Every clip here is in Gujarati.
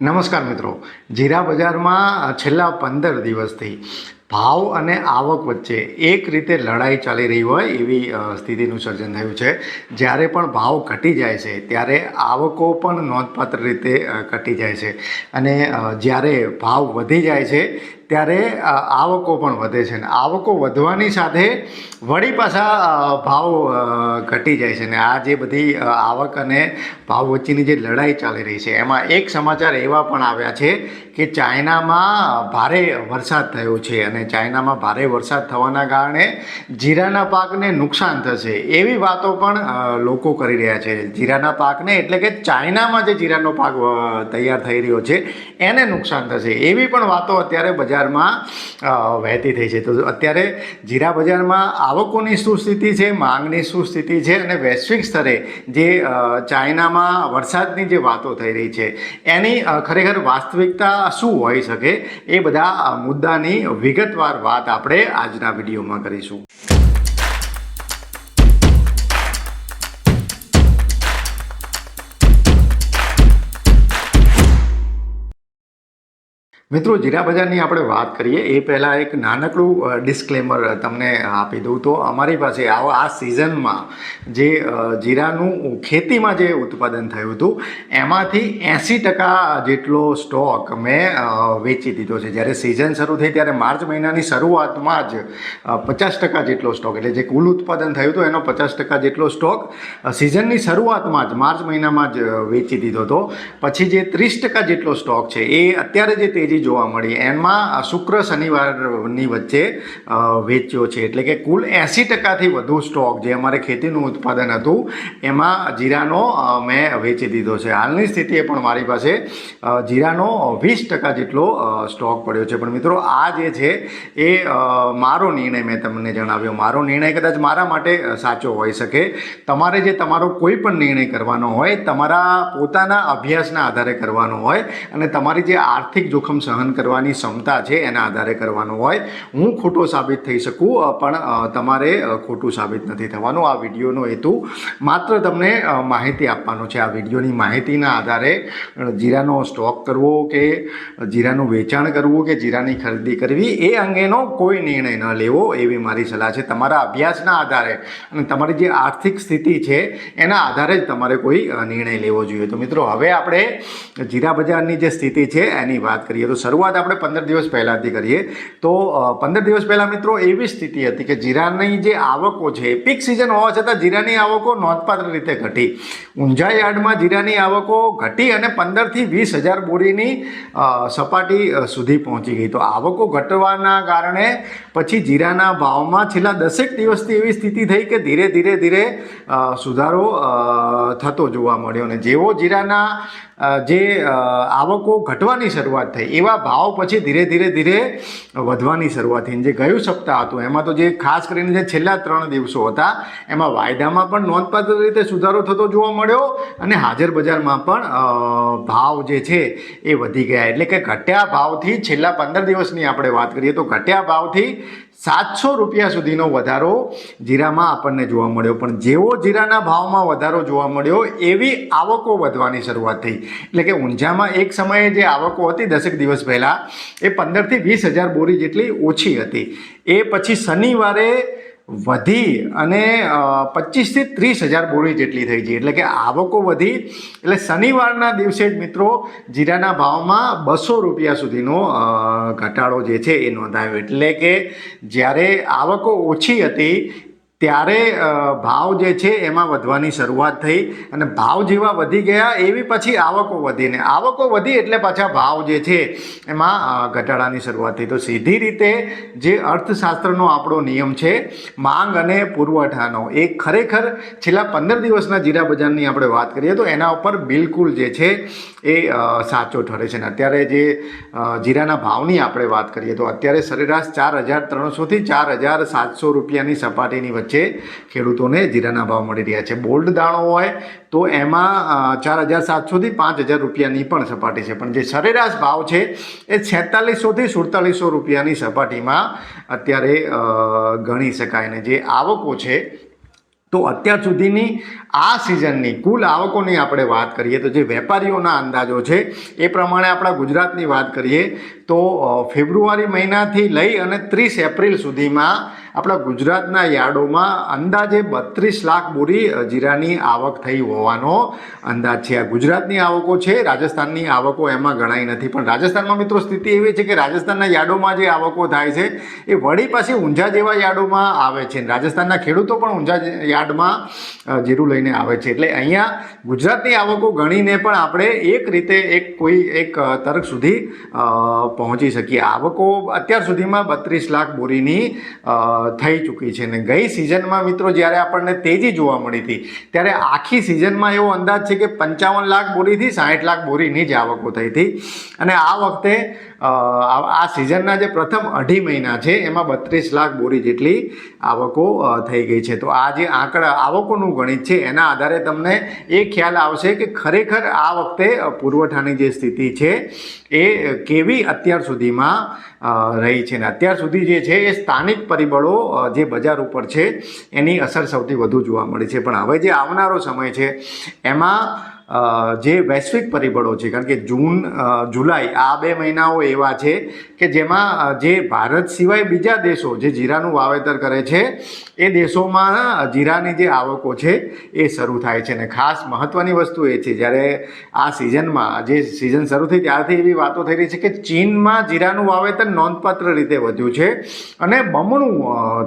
નમસ્કાર મિત્રો. જીરા બજારમાં છેલ્લા પંદર દિવસથી ભાવ અને આવક વચ્ચે એક રીતે લડાઈ ચાલી રહી હોય એવી સ્થિતિનું સર્જન થયું છે. જ્યારે પણ ભાવ ઘટી જાય છે, ત્યારે આવકો પણ નોંધપાત્ર રીતે ઘટી જાય છે. અને જ્યારે ભાવ વધી જાય છે, ત્યારે આવકો પણ વધે છે. અને આવકો વધવાની સાથે વળી પાછા ભાવ ઘટી જાય છે. ને આ જે બધી આવક અને ભાવ વચ્ચેની જે લડાઈ ચાલી રહી છે, એમાં એક સમાચાર એવા પણ આવ્યા છે કે ચાઇનામાં ભારે વરસાદ થયો છે અને ચાઇનામાં ભારે વરસાદ થવાના કારણે જીરાના પાકને નુકસાન થશે. એવી વાતો પણ લોકો કરી રહ્યા છે. જીરાના પાકને એટલે કે ચાઇનામાં જે જીરાનો પાક તૈયાર થઈ રહ્યો છે એને નુકસાન થશે. એવી પણ વાતો અત્યારે બજારમાં વહેતી થઈ છે. તો અત્યારે જીરા બજારમાં આવકોની શું સ્થિતિ છે, માંગની શું સ્થિતિ છે અને વૈશ્વિક સ્તરે જે ચાઇનામાં વરસાદની જે વાતો થઈ રહી છે, એની ખરેખર વાસ્તવિકતા શું હોઈ શકે એ બધા મુદ્દાની વિગતવાર વાત આપણે આજના વિડીયોમાં કરીશું. મિત્રો જીરા બજારની આપણે વાત કરીએ, એ પહેલાં એક નાનકડું ડિસ્ક્લેમર તમને આપી દઉં તો અમારી પાસે આવો આ સિઝનમાં જે જીરાનું ખેતીમાં જે ઉત્પાદન થયું હતું, એમાંથી એંસી ટકા જેટલો સ્ટોક મેં વેચી દીધો છે. જ્યારે સિઝન શરૂ થઈ ત્યારે માર્ચ મહિનાની શરૂઆતમાં જ પચાસ ટકા જેટલો સ્ટોક એટલે જે કુલ ઉત્પાદન થયું હતું એનો પચાસ ટકા જેટલો સ્ટોક સિઝનની શરૂઆતમાં જ, માર્ચ મહિનામાં જ વેચી દીધો હતો. પછી જે ત્રીસ ટકા જેટલો સ્ટોક છે, એ અત્યારે જે તેજી જોવા મળી. એમાં શુક્ર શનિવારની વચ્ચે વેચ્યો છે. એટલે કે કુલ એંસી ટકાથી વધુ સ્ટોક જે અમારે ખેતીનું ઉત્પાદન હતું, એમાં જીરાનો મેં વેચી દીધો છે. હાલની સ્થિતિએ પણ મારી પાસે જીરાનો વીસ ટકા જેટલો સ્ટોક પડ્યો છે. પણ મિત્રો, આ જે છે એ મારો નિર્ણય મેં તમને જણાવ્યો. મારો નિર્ણય કદાચ મારા માટે સાચો હોઈ શકે. તમારે જે તમારો કોઈ પણ નિર્ણય કરવાનો હોય, તમારા પોતાના અભ્યાસના આધારે કરવાનો હોય, અને તમારી જે આર્થિક જોખમ સહન કરવાની ક્ષમતા છે એના આધારે કરવાનો હોય. હું ખોટો સાબિત થઈ શકું પણ તમારે ખોટું સાબિત નથી થવાનું. આ વિડીયોનો હેતુ માત્ર તમને માહિતી આપવાનો છે. આ વિડીયોની માહિતીના આધારે જીરાનો સ્ટોક કરવો કે જીરાનું વેચાણ કરવું કે, જીરાની ખરીદી કરવી, એ અંગેનો કોઈ નિર્ણય ન લેવો એવી મારી સલાહ છે. તમારા અભ્યાસના આધારે અને તમારી જે આર્થિક સ્થિતિ છે એના આધારે જ તમારે કોઈ નિર્ણય લેવો જોઈએ. તો મિત્રો, હવે આપણે જીરા બજારની જે સ્થિતિ છે એની વાત કરીએ. તો શરૂઆત આપણે પંદર દિવસ પહેલાંથી કરીએ. તો પંદર દિવસ પહેલાં મિત્રો એવી સ્થિતિ હતી કે જીરાની જે આવકો છે પીક સિઝન હોવા છતાં જીરાની આવકો નોંધપાત્ર રીતે ઘટી. ઊંઝા યાર્ડમાં જીરાની આવકો ઘટી અને પંદરથી વીસ હજાર બોરીની સપાટી સુધી પહોંચી ગઈ. તો આવકો ઘટવાના કારણે પછી જીરાના ભાવમાં છેલ્લા દસેક દિવસથી એવી સ્થિતિ થઈ કે ધીરે ધીરે ધીરે સુધારો થતો જોવા મળ્યો. અને જેવો જીરાના જે આવકો ઘટવાની શરૂઆત થઈ, એવા ભાવ પછી ધીરે ધીરે ધીરે વધવાની શરૂઆત થઈ. જે ગયું સપ્તાહ હતું, એમાં તો જે ખાસ કરીને જે છેલ્લા ત્રણ દિવસો હતા, એમાં વાયદામાં પણ નોંધપાત્ર રીતે સુધારો થતો જોવા મળ્યો અને હાજર બજારમાં પણ ભાવ જે છે એ વધી ગયા. એટલે કે ઘટ્યા ભાવથી છેલ્લા પંદર દિવસની આપણે વાત કરીએ તો ઘટ્યા ભાવથી સાતસો રૂપિયા સુધીનો વધારો જીરામાં આપણને જોવા મળ્યો. પણ જેવો જીરાના ભાવમાં વધારો જોવા મળ્યો, એવી આવકો વધવાની શરૂઆત થઈ. એટલે કે ઊંઝામાં એક સમયે જે આવકો હતી દસેક દિવસ પહેલાં, એ પંદરથી વીસ હજાર બોરી જેટલી ઓછી હતી. એ પછી શનિવારે વધી અને પચીસથી ત્રીસ હજાર બોરી જેટલી થઈ છે એટલે કે આવકો વધી. એટલે શનિવારના દિવસે જ મિત્રો જીરાના ભાવમાં બસો રૂપિયા સુધીનો ઘટાડો જે છે એ નોંધાયો. એટલે કે જ્યારે આવકો ઓછી હતી ત્યારે ભાવ જે છે એમાં વધવાની શરૂઆત થઈ અને ભાવ જેવા વધી ગયા એવી પછી આવકો વધીને આવકો વધી એટલે પાછા ભાવ જે છે એમાં ઘટાડાની શરૂઆત થઈ. તો સીધી રીતે જે અર્થશાસ્ત્રનો આપણો નિયમ છે, માંગ અને પુરવઠાનો, એ ખરેખર છેલ્લા પંદર દિવસના જીરા બજારની આપણે વાત કરીએ તો એના ઉપર બિલકુલ જે છે એ સાચો ઠરે છે. ને અત્યારે જે જીરાના ભાવની આપણે વાત કરીએ તો અત્યારે સરેરાશ ચાર હજાર ત્રણસોથી ચાર હજાર સાતસો રૂપિયાની સપાટીની વચ્ચે ખેડૂતોને જીરાના ભાવ મળી રહ્યા છે. બોલ્ડ દાણો હોય તો એમાં ચાર હજાર સાતસોથી પાંચ હજાર રૂપિયાની પણ સપાટી છે. પણ જે સરેરાશ ભાવ છે એ છેતાલીસોથી સુડતાલીસો રૂપિયાની સપાટીમાં અત્યારે ગણી શકાય. ને જે આવકો છે, તો અત્યાર સુધીની આ સિઝનની કુલ આવકોની આપણે વાત કરીએ તો જે વેપારીઓના અંદાજો છે એ પ્રમાણે આપણા ગુજરાતની વાત કરીએ તો ફેબ્રુઆરી મહિનાથી લઈ અને ત્રીસ એપ્રિલ સુધીમાં આપણા ગુજરાતના યાર્ડોમાં અંદાજે બત્રીસ લાખ બોરી જીરાની આવક થઈ હોવાનો અંદાજ છે. આ ગુજરાતની આવકો છે, રાજસ્થાનની આવકો એમાં ગણાઈ નથી. પણ રાજસ્થાનમાં મિત્રો સ્થિતિ એવી છે કે રાજસ્થાનના યાર્ડોમાં જે આવકો થાય છે, એ વળી પાછી ઊંઝા જેવા યાર્ડોમાં આવે છે. રાજસ્થાનના ખેડૂતો પણ ઊંઝા યાર્ડમાં જીરું લઈને આવે છે. એટલે અહીંયા ગુજરાતની આવકો ગણીને પણ આપણે એક રીતે એક કોઈ એક તર્ક સુધી પહોંચી શકીએ. આવકો અત્યાર સુધીમાં બત્રીસ લાખ બોરીની થઈ ચૂકી છે ને ગઈ સિઝનમાં મિત્રો જ્યારે આપણને તેજી જોવા મળી હતી, ત્યારે આખી સિઝનમાં એવો અંદાજ છે કે પંચાવન લાખ બોરીથી સાઠ લાખ બોરીની જ આવકો થઈ હતી. અને આ વખતે આ સિઝનના જે પ્રથમ અઢી મહિના છે, એમાં બત્રીસ લાખ બોરી જેટલી આવકો થઈ ગઈ છે. તો આ જે આંકડા, આવકોનું ગણિત છે, એના આધારે તમને એ ખ્યાલ આવશે કે ખરેખર આ વખતે પુરવઠાની જે સ્થિતિ છે, એ કેવી અત્યાર સુધીમાં રહી છે. ને અત્યાર સુધી જે છે, એ સ્થાનિક પરિબળો જે બજાર ઉપર છે, એની અસર સૌથી વધુ જોવા મળી છે. પણ હવે જે આવનારો સમય છે, એમાં જે વૈશ્વિક પરિબળો છે, કારણ કે જૂન જુલાઈ આ બે મહિનાઓ એવા છે કે જેમાં જે ભારત સિવાય બીજા દેશો જે જીરાનું વાવેતર કરે છે, એ દેશોમાં જીરાની જે આવકો છે એ શરૂ થાય છે. અને ખાસ મહત્ત્વની વસ્તુ એ છે, જ્યારે આ સિઝનમાં જે સિઝન શરૂ થઈ ત્યારથી એવી વાતો થઈ રહી છે કે ચીનમાં જીરાનું વાવેતર નોંધપાત્ર રીતે વધ્યું છે અને બમણું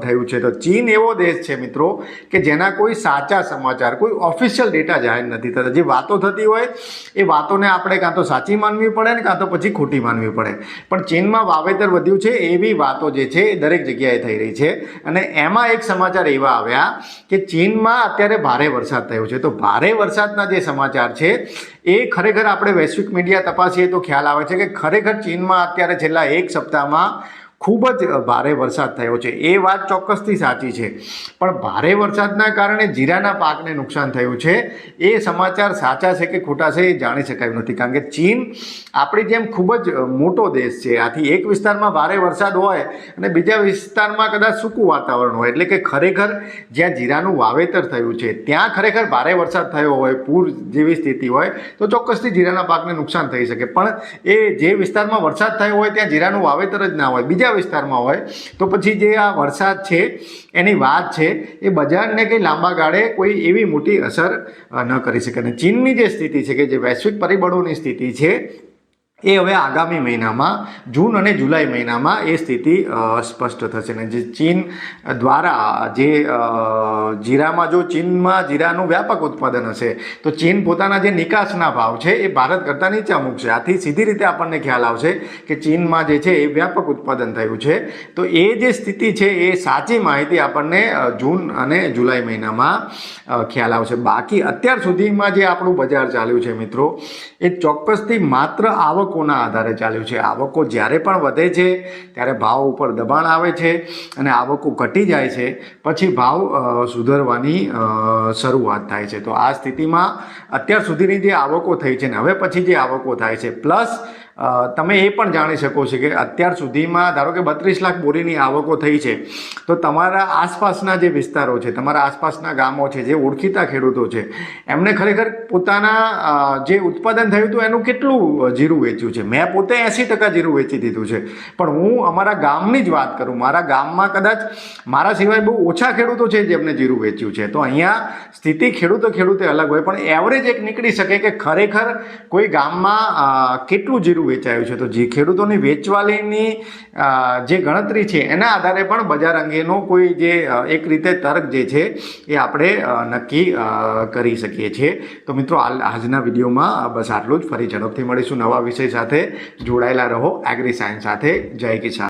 થયું છે. તો ચીન એવો દેશ છે, મિત્રો, કે જેના કોઈ સાચા સમાચાર, કોઈ ઓફિશિયલ ડેટા જાહેર નથી થતા. જે વાતો થતી હોય, એ વાતોને આપણે કાં તો સાચી માનવી પડે ને કાં તો પછી ખોટી માનવી પડે. પણ ચીનમાં વાવેતર વધ્યું છે, એવી વાતો જે છે, એ દરેક જગ્યાએ થઈ રહી છે. અને એમાં એક સમાચાર એવા આવ્યા કે ચીનમાં અત્યારે ભારે વરસાદ થયો છે. તો ભારે વરસાદના જે સમાચાર છે, એ ખરેખર આપણે વૈશ્વિક મીડિયા તપાસીએ તો ખ્યાલ આવે છે કે ખરેખર ચીનમાં અત્યારે છેલ્લા એક સપ્તાહમાં ખૂબ જ ભારે વરસાદ થયો છે. એ વાત ચોક્કસથી સાચી છે. પણ ભારે વરસાદના કારણે જીરાના પાકને નુકસાન થયું છે. એ સમાચાર સાચા છે કે ખોટા છે એ જાણી શકાયું નથી. કારણ કે ચીન આપણી જેમ ખૂબ જ મોટો દેશ છે. આથી એક વિસ્તારમાં ભારે વરસાદ હોય અને બીજા વિસ્તારમાં કદાચ સૂકું વાતાવરણ હોય. એટલે કે ખરેખર જ્યાં જીરાનું વાવેતર થયું છે, ત્યાં ખરેખર ભારે વરસાદ થયો હોય, પૂર જેવી સ્થિતિ હોય, તો ચોક્કસથી જીરાના પાકને નુકસાન થઈ શકે. પણ એ જે વિસ્તારમાં વરસાદ થયો હોય, ત્યાં જીરાનું વાવેતર જ ના હોય. બીજા વિસ્તારમાં હોય? તો પછી જે આ વરસાદ છે, એની વાત છે, એ બજારને કંઈ લાંબા ગાળે કોઈ એવી મોટી અસર ન કરી શકે. અને ચીનની જે સ્થિતિ છે કે જે વૈશ્વિક પરિબળોની સ્થિતિ છે એ હવે આગામી મહિનામાં, જૂન અને જુલાઈ મહિનામાં એ સ્થિતિ સ્પષ્ટ થશે. ને જે ચીન દ્વારા, જે જીરામાં જો ચીનમાં જીરાનું વ્યાપક ઉત્પાદન હશે, તો ચીન પોતાના જે નિકાસના ભાવ છે, એ ભારત કરતાં નીચા મૂકશે આથી સીધી રીતે આપણને ખ્યાલ આવશે કે ચીનમાં જે છે, એ વ્યાપક ઉત્પાદન થયું છે. તો એ જે સ્થિતિ છે, એ સાચી માહિતી આપણને જૂન અને જુલાઈ મહિનામાં ખ્યાલ આવશે. બાકી અત્યાર સુધીમાં જે આપણું બજાર ચાલ્યું છે મિત્રો, એ ચોક્કસથી માત્ર આવકોના આધારે ચાલ્યું છે. આવકો જ્યારે પણ વધે છે, ત્યારે ભાવ ઉપર દબાણ આવે છે અને આવકો ઘટી જાય છે. પછી ભાવ સુધરવાની શરૂઆત થાય છે. તો આ સ્થિતિમાં અત્યાર સુધીની જે આવકો થઈ છે ને, હવે પછી જે આવકો થાય છે, પ્લસ તમે એ પણ જાણી શકો છો કે અત્યાર સુધીમાં ધારો કે બત્રીસ લાખ બોરીની આવકો થઈ છે, તો તમારા આસપાસના જે વિસ્તારો છે, તમારા આસપાસના ગામો છે, જે ઓળખીતા ખેડૂતો છે, એમને ખરેખર પોતાના જે ઉત્પાદન થયું હતું એનું કેટલું જીરું વેચ્યું છે? મેં પોતે એંસી ટકા જીરું વેચી દીધું છે. પણ હું અમારા ગામની જ વાત કરું, મારા ગામમાં કદાચ મારા સિવાય બહુ ઓછા ખેડૂતો છે જેમને જીરું વેચ્યું છે. તો અહીંયા સ્થિતિ ખેડૂતો ખેડૂતે અલગ હોય, પણ એવરેજ એક નીકળી શકે કે ખરેખર કોઈ ગામમાં કેટલું જીરું વેચાયું છે. તો જે ખેડૂતોની વેચવાલીની જે ગણતરી છે, એના આધારે પણ બજાર અંગેનો કોઈ જે એક રીતે તર્ક જે છે, એ આપણે નક્કી કરી શકીએ છીએ. તો મિત્રો આજના વિડીયોમાં બસ આટલું જ. ફરી ઝડપથી મળીશું નવા વિષય સાથે. જોડાયેલા રહો. એગ્રી સાયન્સ સાથે. જય કિસાન.